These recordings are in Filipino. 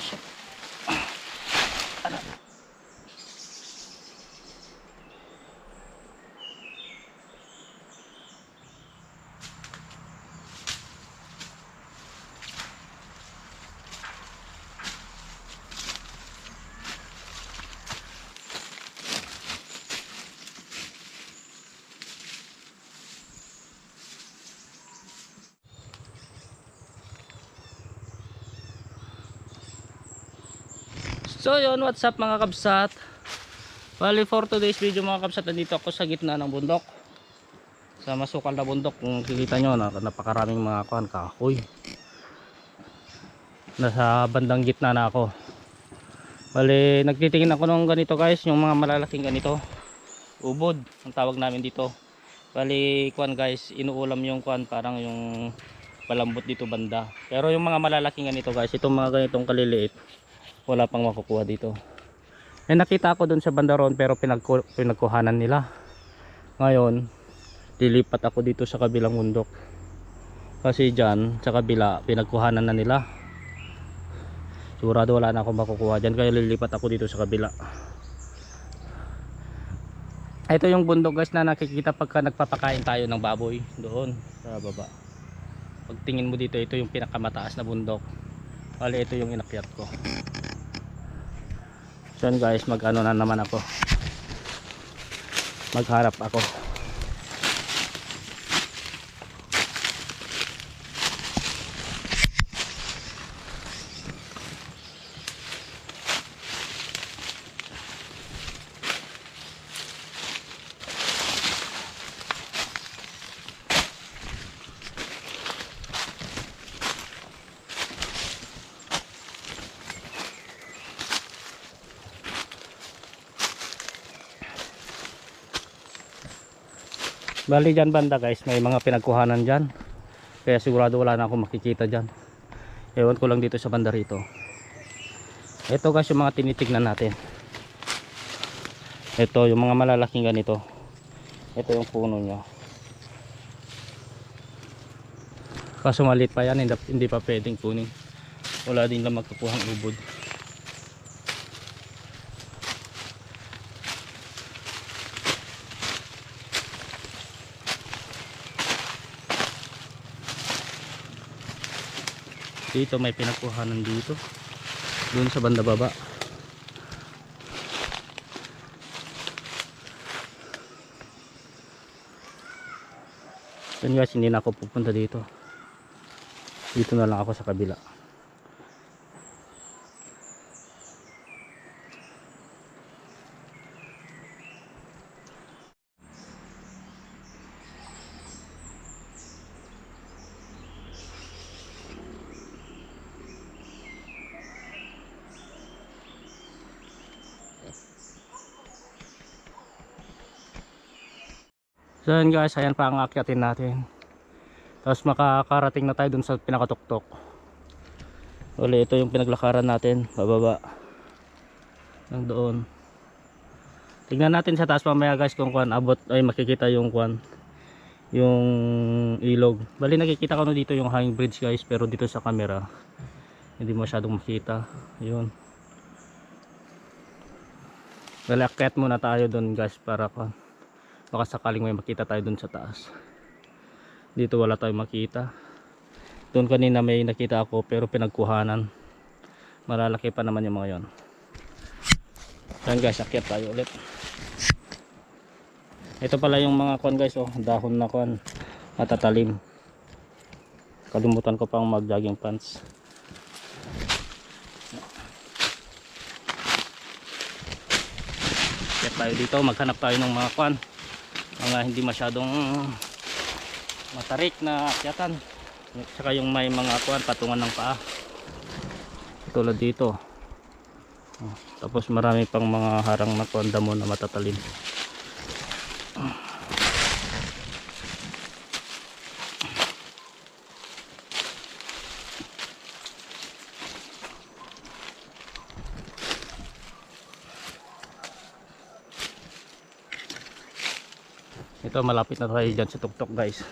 Ayan So yun, what's up mga kabsat? Bali for today's video mga kabsat, nandito ako sa gitna ng bundok. Sa masukal na bundok, kung kikita nyo, na, napakaraming mga kuhan kahoy. Nasa bandang gitna na ako. Bali, nagtitingin ako ng ganito guys, yung mga malalaking ganito. Ubod, ang tawag namin dito. Bali, kuhan guys, inuulam yung kuhan, parang yung palambot dito banda. Pero yung mga malalaking ganito guys, itong mga ganitong kaliliit, wala pang makukuha dito. Eh nakita ako dun sa bandaron pero pinagku pinagkuhanan nila. Ngayon dilipat ako dito sa kabilang bundok. Kasi dyan sa kabila pinagkuhanan na nila. Sigurado wala na akong makukuha dyan kaya lilipat ako dito sa kabila. Ito yung bundok guys na nakikita pagka nagpapakain tayo ng baboy. Doon sa baba. Pagtingin mo dito ito yung pinakamataas na bundok. Bali ito yung inakyat ko. So guys, mag ano na naman ako. Magharap ako. Bali dyan banda guys, may mga pinagkuhanan dyan. Kaya sigurado wala na akong makikita dyan. Ewan ko lang dito sa banda rito. Ito guys yung mga tinitignan natin. Ito yung mga malalaking ganito. Ito yung puno nyo. Kaso maliit pa yan, hindi, pa pwedeng kunin. Wala din lang magkukuhang ubod. Dito may pinagkuhanan dito. Doon sa banda baba. Yun guys hindi na ako pupunta dito. Dito na lang ako sa kabila So guys, ayan pa ang akyatin natin. Tapos makakarating na tayo dun sa pinakatuktok. Uli, ito yung pinaglakaran natin, bababa. Nang doon. Tingnan natin sa taas mamaya guys kung kuan abot ay makikita yung kuan yung ilog. Bali nakikita ko na dito yung hanging bridge guys pero dito sa camera hindi masyadong makita. Yun. Bali akyat muna tayo doon guys para kuan baka sakaling may makita tayo dun sa taas. Dito wala tayong makita. Doon kanina may nakita ako pero pinagkuhanan. Malalaki pa naman yung mga yon yan guys akyat tayo ulit. Ito pala yung mga kon guys oh. Dahon na kon matatalim. Kalimutan ko pang mag jogging pants. Akyat tayo dito. Maghanap tayo ng mga kon mga hindi masyadong matarik na akyatan. Saka yung may mga kuan patungan ng paa. Tulad dito. Oh, tapos marami pang mga harang makuan damo na matatalim ito malapit na tayo dyan sa tuktok guys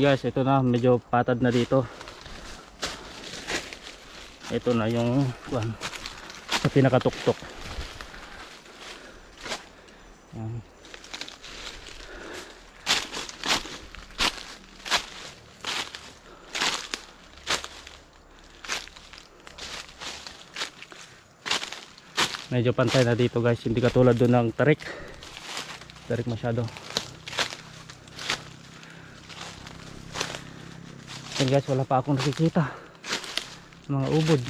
Guys, ito na medyo patad na dito. Ito na yung kuwan, sa pinakatuktok. Yan. Medyo pantay na dito guys, hindi katulad doon ng tarik. Tarik masyado. Yan guys, wala pa akong nakikita. Mga ubod.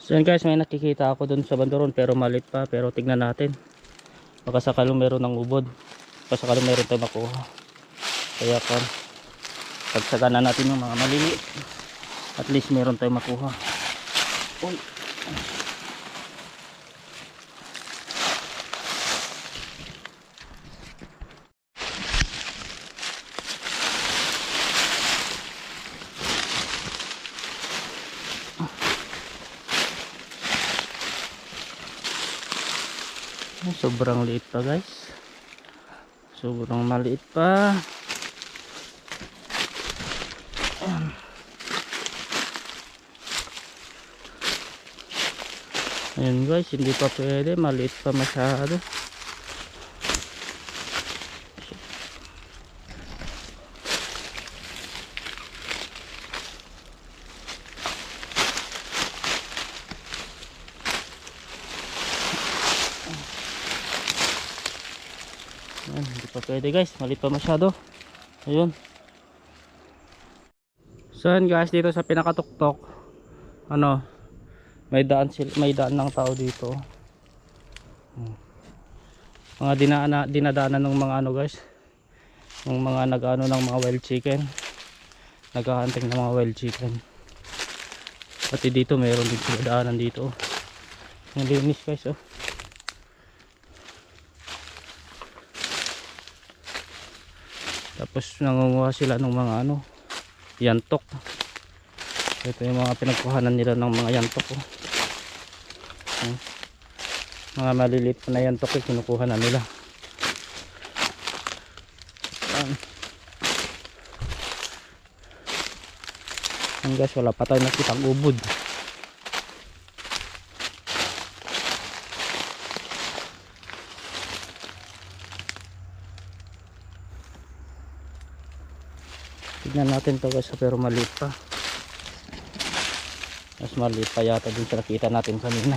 So yan guys, may nakikita ako dun sa bandoron pero malit pa. Pero tignan natin. Baka sakalong meron ng ubod. Baka sakalong meron tayo makuha. Kaya kan, pagsagana natin yung mga maliliit. At least meron tayo makuha. Uy. Sobrang liit pa guys. Sobrang maliit pa. Ayan. Guys, hindi pa pwede. Maliit pa masyado. Pa pwede guys. Maliit pa masyado. Ayun. So yan guys, dito sa pinakatuktok. Ano, may daan sil may daan ng tao dito Hmm. mga dinana, dinadaanan ng mga ano guys ng mga nagano ng mga wild chicken naghahunting ng mga wild chicken pati dito mayroon din sila daanan dito ang linis guys oh tapos nangunguha sila ng mga ano yantok ito yung mga pinagkuhanan nila ng mga yantok oh. Hmm. mga maliliit na yantok eh, kinukuha na nila guys wala pa tayo nakitang ubod tignan natin to guys pero maliit pa mas maliit pa yata din sa nakita natin kanina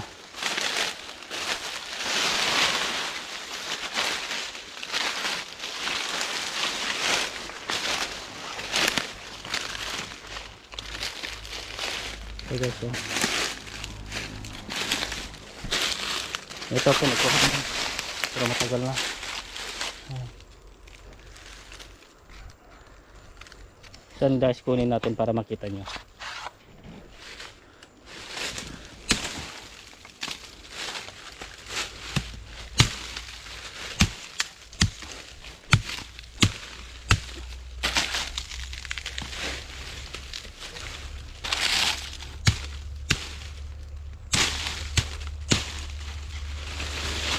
Okay guys oh. Ito po nagkuha na. Pero matagal na. Saan guys kunin natin para makita nyo.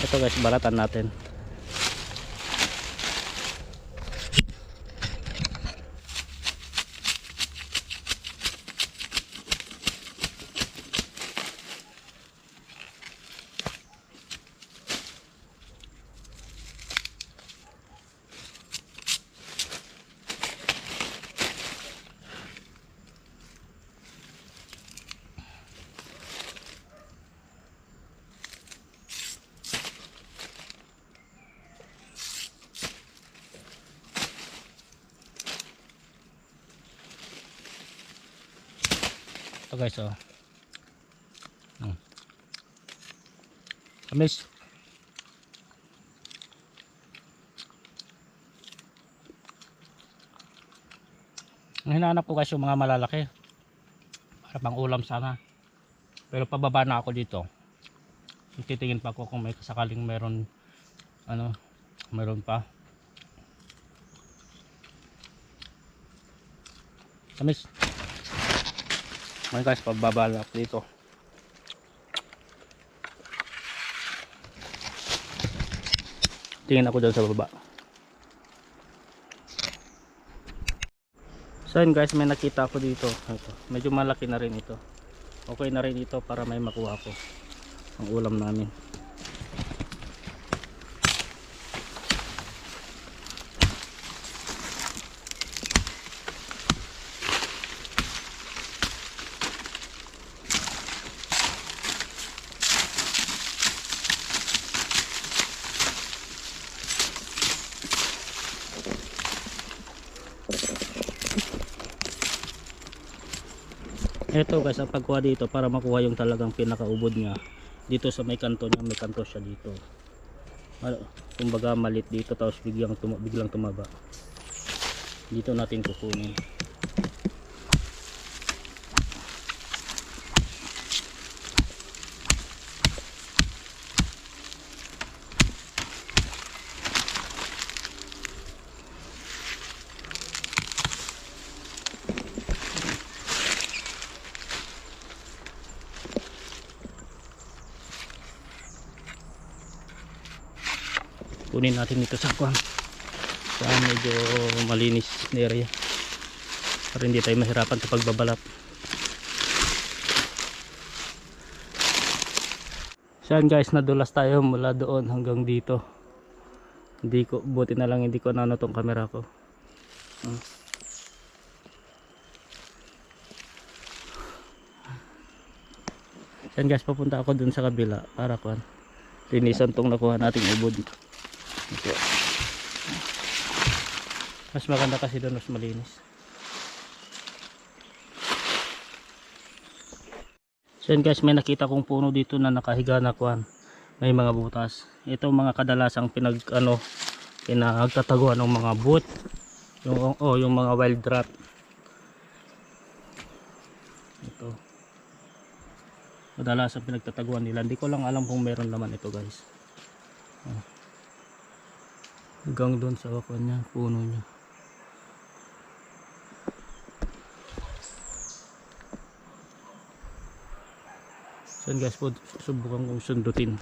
Ito guys, balatan natin. Ito guys, oh. Hmm. Amis. Ang hinahanap ko guys yung mga malalaki. Para pang ulam sana. Pero pababa na ako dito. Titingin pa ako kung may sakaling meron ano, meron pa. Amis. Ngayon guys, pababalap dito. Tingin ako dyan sa baba. So yun guys, may nakita ako dito. Ito. Medyo malaki na rin ito. Okay na rin ito para may makuha ko ang ulam namin. Ito guys, ang pagkuha dito para makuha yung talagang pinakaubod niya. Dito sa may kanto niya, may kanto siya dito. Kumbaga malit dito tapos biglang, tuma biglang tumaba. Dito natin kukunin. Kunin natin dito sa kwan. Sa medyo malinis na area. Para hindi tayo mahirapan sa pagbabalat. So yan guys nadulas tayo mula doon hanggang dito. Hindi ko buti na lang hindi ko nano tong camera ko. Hmm. Yan guys papunta ako dun sa kabila para kwan. Linisan tong nakuha nating ubod ito. Mas maganda kasi doon mas malinis. So guys, may nakita kong puno dito na nakahiga na kuan. May mga butas. Ito mga kadalasang pinag ano pinagtataguan ng mga boot. Yung oh, yung mga wild rat. Ito. Kadalasang pinagtataguan nila. Hindi ko lang alam kung meron naman ito guys. Oh hanggang doon sa ako niya, puno niya. So guys po, subukan kong sundutin.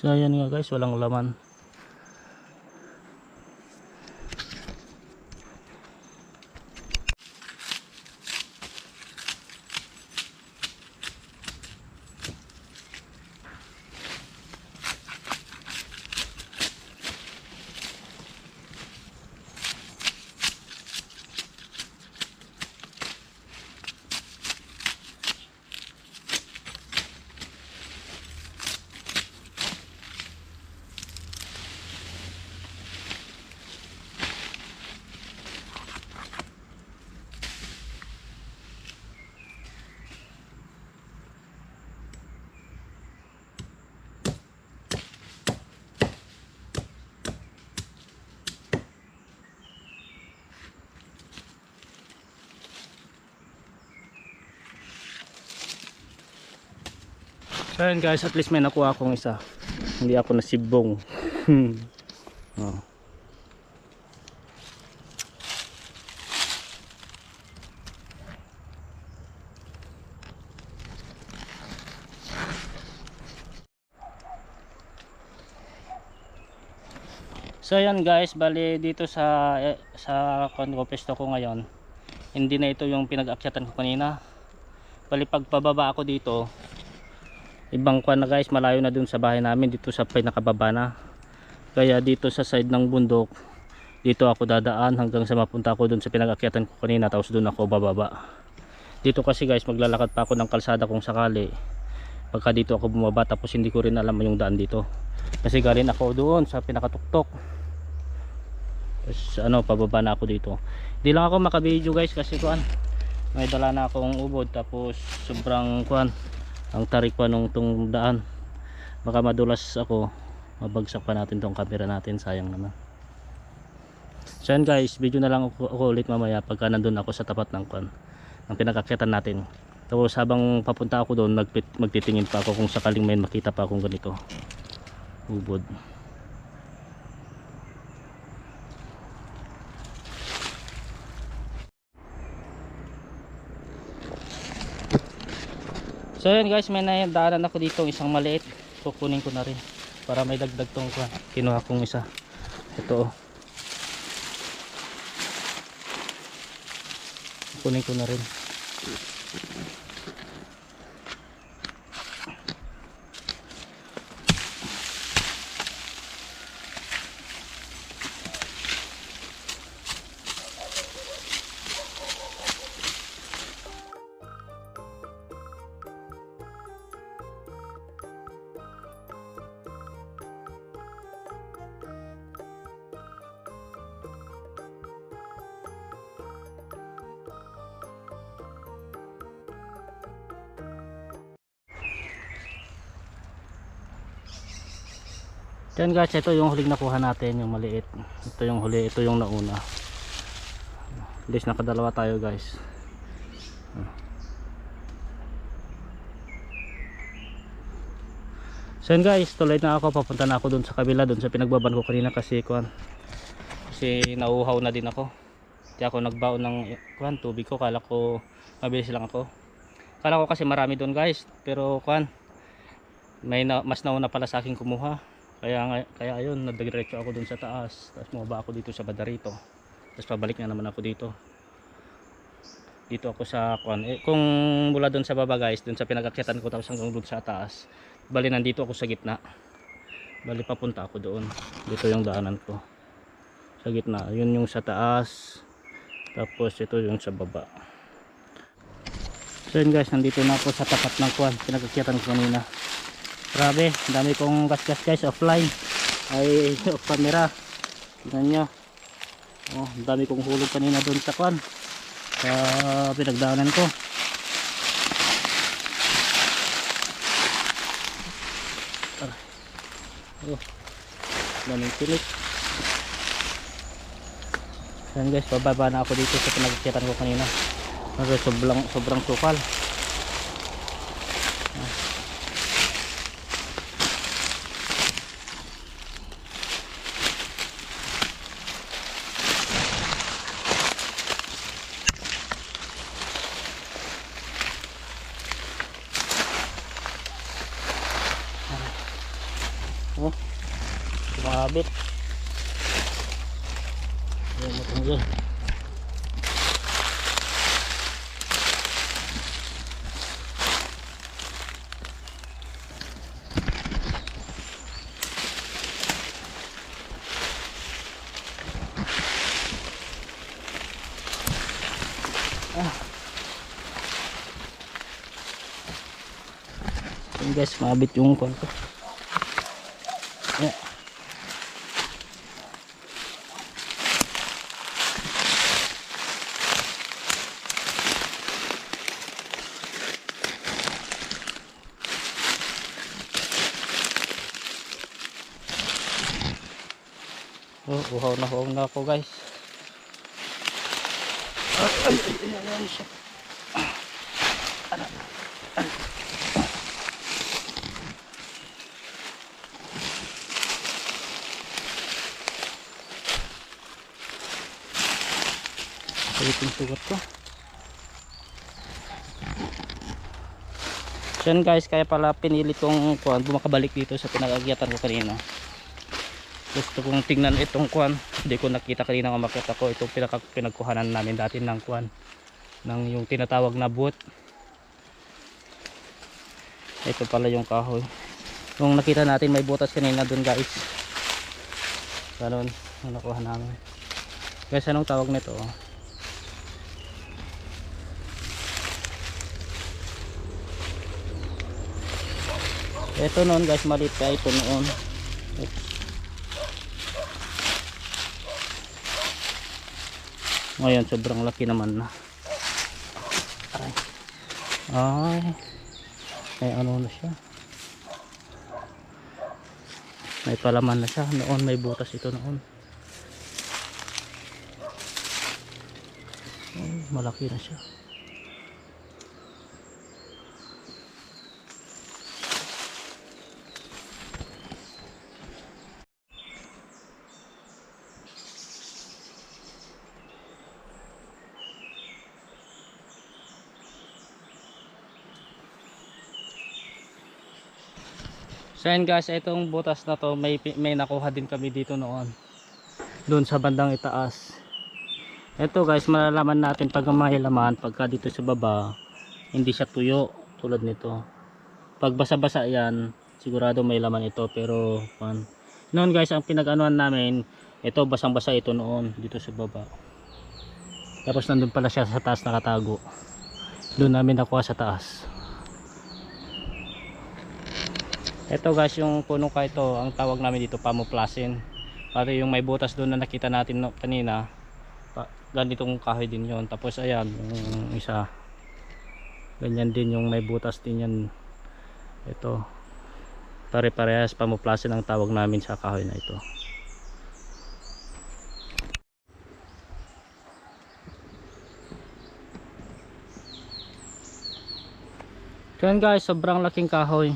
So ayan nga guys, walang laman. So yun guys, at least may nakuha akong isa. Hindi ako nasibong. oh. So yan guys, bali dito sa eh, sa kondo pesto ko ngayon. Hindi na ito yung pinag-akyatan ko kanina. Bali pagpababa ako dito, ibang kwan na guys malayo na dun sa bahay namin dito sa pinakababa na. Kaya dito sa side ng bundok dito ako dadaan hanggang sa mapunta ako dun sa pinag-akyatan ko kanina tapos dun ako bababa. Dito kasi guys maglalakad pa ako ng kalsada kung sakali. Pagka dito ako bumaba tapos hindi ko rin alam yung daan dito. Kasi galing ako doon sa pinakatuktok. Tapos ano pababa na ako dito. Hindi lang ako makabideo guys kasi kuan may dala na akong ubod tapos sobrang kuan ang tarik pa nung tung daan. Baka madulas ako mabagsak pa natin tong camera natin sayang naman. So yan guys video na lang ako, ako ulit mamaya pagka nandun ako sa tapat ng kuan ng pinakakyatan natin. Tapos habang papunta ako doon magtitingin pa ako kung sakaling may makita pa akong ganito. Ubod So yun guys, may nadaanan ako dito isang maliit. Kukunin ko na rin para may dagdag tong. Kinuha kong isa. Ito oh. Kunin ko na rin. Yan guys, ito yung huling nakuha natin, yung maliit. Ito yung huli, ito yung nauna. At least nakadalawa tayo guys. So yun guys, tuloy na ako, papunta na ako dun sa kabila, dun sa pinagbaban ko kanina kasi kuan. Kasi nauuhaw na din ako. Kaya ako nagbaon ng kuan, tubig ko, kala ko mabilis lang ako. Kala ko kasi marami dun guys, pero kuan, may na, mas nauna pala sa akin kumuha kaya kaya ayun nagdiretso ako dun sa taas. Tapos bumaba ako dito sa badarito. Tapos pabalik na naman ako dito. Dito ako sa kwan eh, kung mula dun sa baba guys dun sa pinagakyatan ko tapos hanggang dun sa taas bali nandito ako sa gitna. Bali papunta ako doon. Dito yung daanan ko. Sa gitna yun yung sa taas. Tapos ito yung sa baba. So yun guys nandito na ako sa tapat ng kwan pinagakyatan ko kanina Grabe, dami kong gas-gas guys offline. Ay, off camera. Tingnan nyo. Oh, dami kong hulog kanina doon sa kwan. Sa pinagdaanan ko. Oh, daming tinik. Yan guys, bababa na ako dito sa pinagkitan ko kanina. Sobrang, sobrang sukal. Oh, kumabit. Ayan. Ayan guys, mabit yung kwan ko. Uhaw na ako guys. Ay, ay, ay, ay, ay. Salit yung sugat ko. So guys, kaya pala pinilit kong bumakabalik dito sa pinag-agyatan ko kanina. Gusto kong tingnan itong kuhan. Hindi ko nakita kanina nga makita ko itong pinagkuhanan namin dati ng kuhan. Ng yung tinatawag na boot. ito pala yung kahoy yung nakita natin may butas kanina dun guys ganun yung nakuha namin guys anong tawag nito oh? ito noon guys maliit pa ito noon Oops. Ngayon sobrang laki naman na. Ay ay. May ano na siya. May palaman na siya. Noon may butas ito noon. Ay, malaki na siya So yan guys, itong butas na to may may nakuha din kami dito noon. Doon sa bandang itaas. Ito guys, malalaman natin pag may pagka dito sa baba, hindi siya tuyo tulad nito. Pag basa-basa yan, sigurado may laman ito pero pan. Noon guys, ang pinag-anuan namin, ito basang-basa ito noon dito sa baba. Tapos nandun pala siya sa taas nakatago. Doon namin nakuha sa taas. Ito guys, yung puno ka ito, ang tawag namin dito pamuplasin. Pati yung may butas doon na nakita natin no, kanina, ganitong kahoy din yon. Tapos ayan, yung isa, ganyan din yung may butas din yan. Ito, pare-parehas pamuplasin ang tawag namin sa kahoy na ito. Yan guys, sobrang laking kahoy.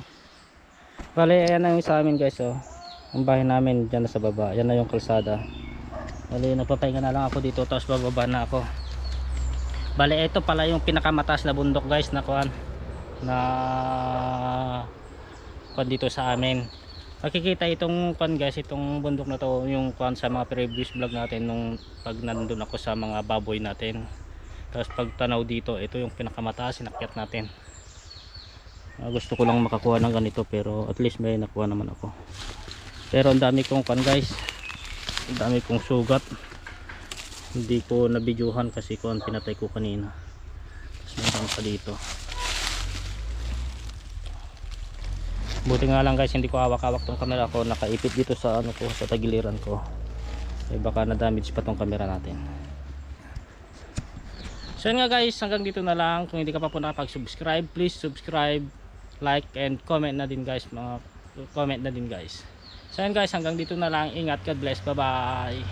Bale, ayan na yung sa amin guys oh. Ang bahay namin dyan na sa baba. Yan na yung kalsada. Bale, nagpapahinga na lang ako dito tapos bababa na ako. Bale, ito pala yung pinakamataas na bundok guys na kuan na kuan dito sa amin. Makikita itong kuan guys, itong bundok na to yung kuan sa mga previous vlog natin nung pag nandun ako sa mga baboy natin. Tapos pag tanaw dito, ito yung pinakamataas inakyat natin. Ah, gusto ko lang makakuha ng ganito pero at least may nakuha naman ako. Pero ang dami kong kan guys. Ang dami kong sugat. Hindi ko nabidyohan kasi ko ang pinatay ko kanina. Tapos meron pa dito. Buti nga lang guys hindi ko hawak-hawak tong camera ko. Nakaipit dito sa ano ko sa tagiliran ko. Eh baka na damage pa tong camera natin. So yun nga guys, hanggang dito na lang. Kung hindi ka pa po nakapag-subscribe, please subscribe, like and comment na din guys mga comment na din guys. So yan guys hanggang dito na lang. Ingat God bless. Bye bye